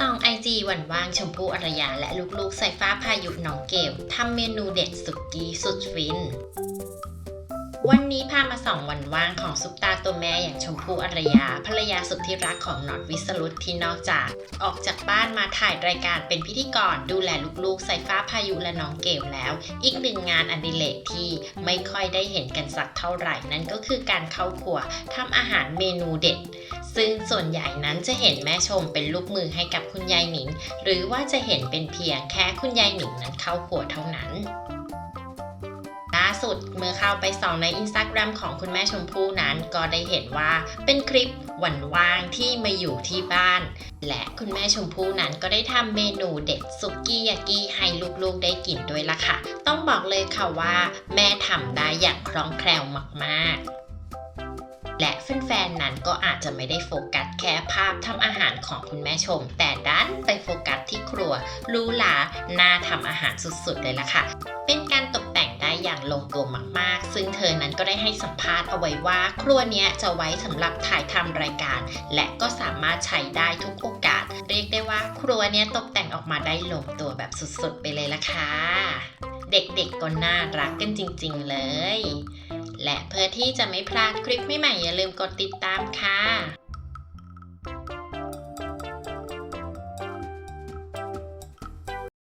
ตองไอจีวันว่างชมพู่อรยาและลูกๆ ใส่ฟ้าพายุน้องเกลทำเมนูเด็ดสุกี้สุดฟิน วันนี้พามาส่องวันว่างของซุปตาตัวแม่อย่างชมพู่อรยาภรรยาสุดที่รักของหนอดวิสรุตที่นอกจาก ออกจากบ้านมาถ่ายรายการเป็นพิธีกรดูแลลูกๆ ใส่ฟ้าพายุและน้องเกลแล้ว อีกหนึ่งงานอดิเรกที่ไม่ค่อยได้เห็นกันสักเท่าไหร่นั่นก็คือการเข้าครัวทำอาหารเมนูเด็ด ซึ่งส่วนใหญ่นั้นจะเห็นแม่ชมเป็นลูกมือให้กับคุณยายหนิง หรือว่าจะเห็นเป็นเพียงแค่คุณยายหนิงนั้นเข้าครัวเท่านั้นล่าสุดเมื่อเข้าไปส่องในอินสตาแกรมของคุณแม่ชมพู่นั้นก็ได้เห็นว่าเป็นคลิปวันว่างที่มาอยู่ที่บ้าน และคุณแม่ชมพู่นั้นก็ได้ทำเมนูเด็ดซุกี้ยากิให้ลูกๆได้กินด้วยล่ะค่ะ ต้องบอกเลยค่ะว่า แม่ทำได้อย่างคล่องแคล่วมากๆ และแฟนๆนั้นก็อาจจะไม่ได้โฟกัสแค่ภาพทำอาหารของคุณแม่ชม แต่ดันไปโฟกัสที่ครัวรูหราน่าทำอาหารสุดๆเลยล่ะค่ะ เป็นการตกแต่งได้อย่างลงตัวมากๆ ซึ่งเธอนั้นก็ได้ให้สัมภาษณ์เอาไว้ว่า ครัวเนี้ยจะไว้สำหรับถ่ายทำรายการ และก็สามารถใช้ได้ทุกโอกาส เรียกได้ว่าครัวเนี้ยตกแต่งออกมาได้ลงตัวแบบสุดๆ ไปเลยล่ะค่ะ เด็กๆก็น่ารักกันจริงๆเลย และเพื่อที่จะไม่พลาดคลิปใหม่ๆอย่าลืมกดติดตามค่ะ